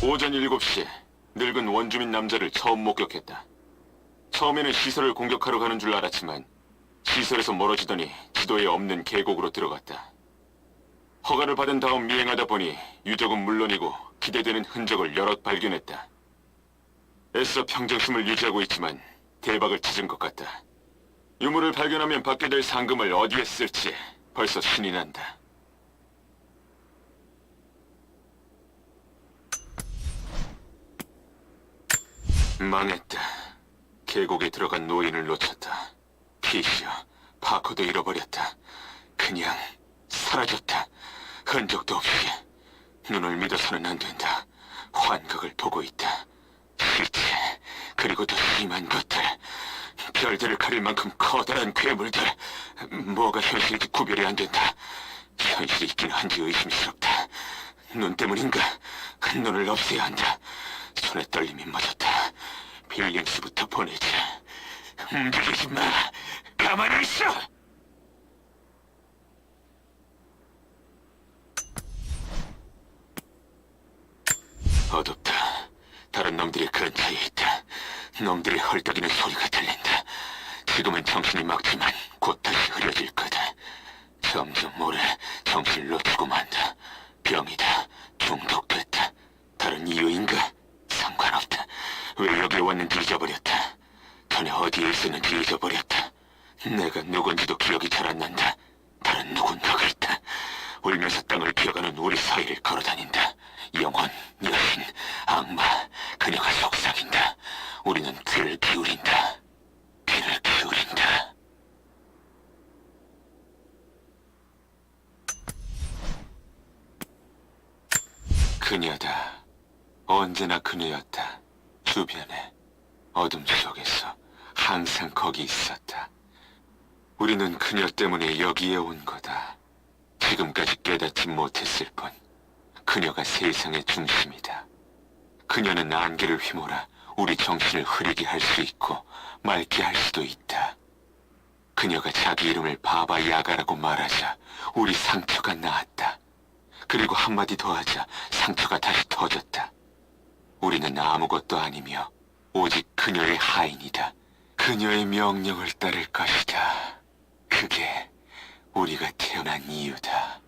오전 7시 늙은 원주민 남자를 처음 목격했다. 처음에는 시설을 공격하러 가는 줄 알았지만 시설에서 멀어지더니 지도에 없는 계곡으로 들어갔다. 허가를 받은 다음 미행하다 보니 유적은 물론이고 기대되는 흔적을 여럿 발견했다. 애써 평정심을 유지하고 있지만 대박을 찾은 것 같다. 유물을 발견하면 받게 될 상금을 어디에 쓸지 벌써 신이 난다. 망했다. 계곡에 들어간 노인을 놓쳤다. 피시어, 파커도 잃어버렸다. 그냥 사라졌다. 흔적도 없이. 눈을 믿어서는 안 된다. 환각을 보고 있다. 실체, 그리고 더 심한 것들. 별들을 가릴 만큼 커다란 괴물들. 뭐가 현실인지 구별이 안 된다. 현실이 있긴 한지 의심스럽다. 눈 때문인가? 눈을 없애야 한다. 손에 떨림이 멎었다. 빌링스부터 보내자. 움직이지 마. 가만히 있어. 어둡다. 다른 놈들이 근처에 있다. 놈들이 헐떡이는 소리가 들린다. 지금은 정신이 막지만 곧 다시 흐려질 거다. 점점 모래 정신을 놓치고 만다. 중독됐다. 다른 이유인가? 상관없다. 왜 여기 왔는지 잊어버렸다. 전에 어디에 있었는지 잊어버렸다. 내가 누군지도 기억이 잘 안 난다. 다른 누군가가 있다. 울면서 땅을 기어가는 우리 사이를 걸어다닌다. 영혼, 여신, 악마, 그녀가 속삭인다. 우리는 귀를 기울인다. 귀를 기울인다. 그녀다. 언제나 그녀였다. 주변에, 어둠 속에서 항상 거기 있었다. 우리는 그녀 때문에 여기에 온 거다. 지금까지 깨닫지 못했을 뿐. 그녀가 세상의 중심이다. 그녀는 안개를 휘몰아 우리 정신을 흐리게 할 수 있고 맑게 할 수도 있다. 그녀가 자기 이름을 바바 야가라고 말하자 우리 상처가 나았다. 그리고 한마디 더 하자 상처가 다시 터졌다. 우리는 아무것도 아니며 오직 그녀의 하인이다. 그녀의 명령을 따를 것이다. 그게 우리가 태어난 이유다.